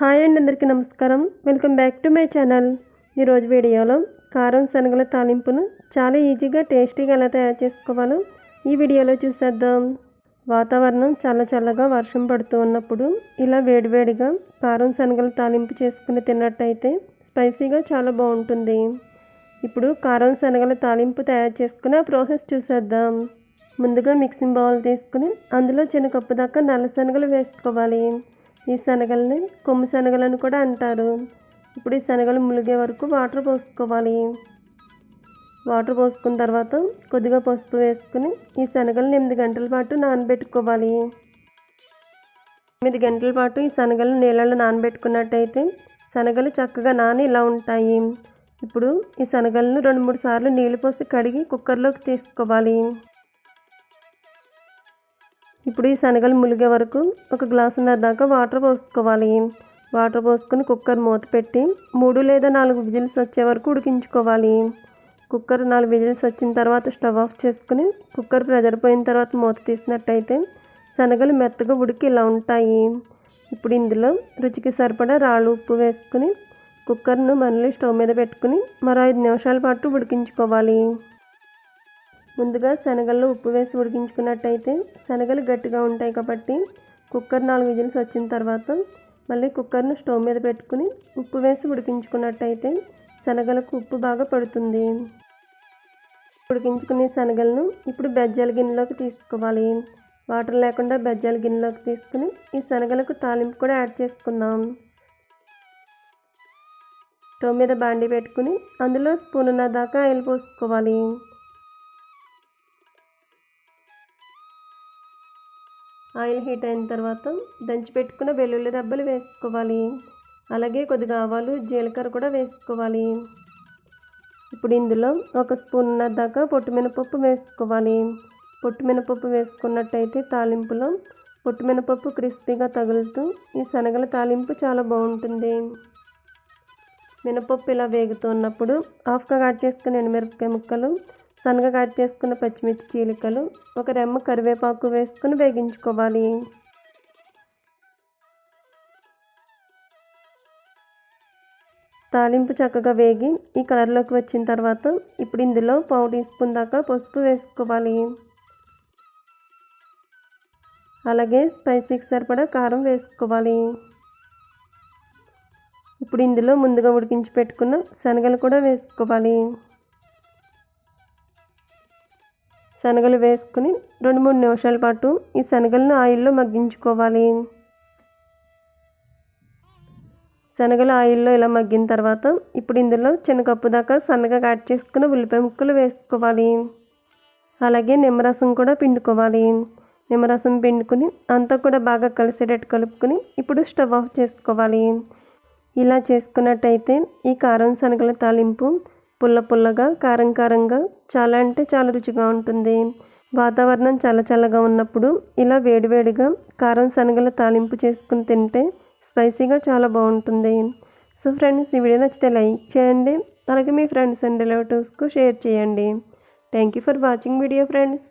Hi అండి అందరికీ నమస్కారం. Welcome back to my channel. ఈరోజు వీడియోలో కారం శనగల తాలింపును చాలా ఈజీగా టేస్టీగా ఎలా తయారు చేసుకోవాలో ఈ వీడియోలో చూసేద్దాం. వాతావరణం చాలా చల్లగా వర్షం పడుతూ ఉన్నప్పుడు ఇలా వేడివేడిగా కారం శనగల తాలింపు చేసుకుని తిన్నట్టయితే స్పైసీగా చాలా బాగుంటుంది. ఇప్పుడు కారం శనగల తాలింపు తయారు చేసుకుని ఆ ప్రాసెస్ చూసేద్దాం. ముందుగా మిక్సింగ్ బౌల్ తీసుకుని అందులో చిన్న కప్పు దాకా నల్ల శనగలు వేసుకోవాలి. ఈ శనగల్ని కొమ్ము శనగలని కూడా అంటారు. ఇప్పుడు ఈ శనగలు ములిగే వరకు వాటర్ పోసుకోవాలి. వాటర్ పోసుకున్న తర్వాత కొద్దిగా పసుపు వేసుకుని ఈ శనగలను ఎనిమిది గంటల పాటు నానబెట్టుకోవాలి. ఎనిమిది గంటల పాటు ఈ శనగలు నీళ్ళలో నానబెట్టుకున్నట్టయితే శనగలు చక్కగా నాని ఇలా ఉంటాయి. ఇప్పుడు ఈ శనగలను రెండు మూడు సార్లు నీళ్ళు పోసి కడిగి కుక్కర్లోకి తీసుకోవాలి. ఇప్పుడు ఈ శనగలు ములిగే వరకు ఒక గ్లాసున్నర దాకా వాటర్ పోసుకోవాలి. వాటర్ పోసుకొని కుక్కర్ మూత పెట్టి మూడు లేదా నాలుగు విజిల్స్ వచ్చే వరకు ఉడికించుకోవాలి. కుక్కర్ నాలుగు విజిల్స్ వచ్చిన తర్వాత స్టవ్ ఆఫ్ చేసుకుని కుక్కర్ ప్రెజర్ పోయిన తర్వాత మూత తీసినట్టయితే శనగలు మెత్తగా ఉడికి ఇలా ఉంటాయి. ఇప్పుడు ఇందులో రుచికి సరిపడా రాళ్ళు ఉప్పు వేసుకుని కుక్కర్ను మళ్ళీ స్టవ్ మీద పెట్టుకుని మరో ఐదు నిమిషాల పాటు ఉడికించుకోవాలి. ముందుగా శనగల్లో ఉప్పు వేసి ఉడికించుకున్నట్టయితే శనగలు గట్టిగా ఉంటాయి కాబట్టి కుక్కర్ నాలుగు విజిల్స్ వచ్చిన తర్వాత మళ్ళీ కుక్కర్ను స్టవ్ మీద పెట్టుకుని ఉప్పు వేసి ఉడికించుకున్నట్టయితే శనగలకు ఉప్పు బాగా పడుతుంది. ఉడికించుకునే శనగలను ఇప్పుడు బెజ్జాల గిన్నెలోకి తీసుకోవాలి. వాటర్ లేకుండా బెజ్జాల గిన్నెలోకి తీసుకుని ఈ శనగలకు తాలింపు కూడా యాడ్ చేసుకుందాం. స్టవ్ మీద బాండి పెట్టుకుని అందులో స్పూన్ ఉన్న దాకా ఆయిల్ పోసుకోవాలి. ఆయిల్ హీట్ అయిన తర్వాత దంచి పెట్టుకున్న వెల్లుల్లి దెబ్బలు వేసుకోవాలి. అలాగే కొద్దిగా ఆవాలు జీలకర్ర కూడా వేసుకోవాలి. ఇప్పుడు ఇందులో ఒక స్పూన్ దాకా పొట్టు మినపప్పు వేసుకోవాలి. పొట్టు మినపప్పు వేసుకున్నట్టయితే తాలింపులో పొట్టు మినపప్పు క్రిస్పీగా తగులుతూ ఈ శనగల తాలింపు చాలా బాగుంటుంది. మినపప్పు ఇలా వేగుతున్నప్పుడు హాఫ్గా కట్ చేసుకున్న ఎండుమిరపకాయ ముక్కలు సన్నగా కట్ చేసుకున్న పచ్చిమిర్చి చీలికలు ఒక రెమ్మ కరివేపాకు వేసుకుని వేగించుకోవాలి. తాలింపు చక్కగా వేగి ఈ కలర్లోకి వచ్చిన తర్వాత ఇప్పుడు ఇందులో పావు టీ స్పూన్ దాకా పసుపు వేసుకోవాలి. అలాగే స్పైసీకి సరిపడా కారం వేసుకోవాలి. ఇప్పుడు ఇందులో ముందుగా ఉడికించి పెట్టుకున్న శనగలు కూడా వేసుకోవాలి. శనగలు వేసుకుని రెండు మూడు నిమిషాల పాటు ఈ శనగలను ఆయిల్లో మగ్గించుకోవాలి. శనగలు ఆయిల్లో ఇలా మగ్గిన తర్వాత ఇప్పుడు ఇందులో చిన్న కప్పు దాకా సన్నగా కట్ చేసుకుని ఉల్లిపాయ ముక్కలు వేసుకోవాలి. అలాగే నిమ్మరసం కూడా పిండుకోవాలి. నిమ్మరసం పిండుకుని అంతా కూడా బాగా కలిసేటట్టు కలుపుకొని ఇప్పుడు స్టవ్ ఆఫ్ చేసుకోవాలి. ఇలా చేసుకున్నట్టయితే ఈ కారం శనగల తాలింపు పుల్ల పుల్లగా కారం కారంగా చాలా అంటే చాలా రుచిగా ఉంటుంది. వాతావరణం చాలా చల్లగా ఉన్నప్పుడు ఇలా వేడివేడిగా కారం శనగల తాలింపు చేసుకుని తింటే స్పైసీగా చాలా బాగుంటుంది. సో ఫ్రెండ్స్ ఈ వీడియో నచ్చితే లైక్ చేయండి. అలాగే మీ ఫ్రెండ్స్ అండ్ రిలేటివ్స్కు షేర్ చేయండి. Thank you for watching video friends.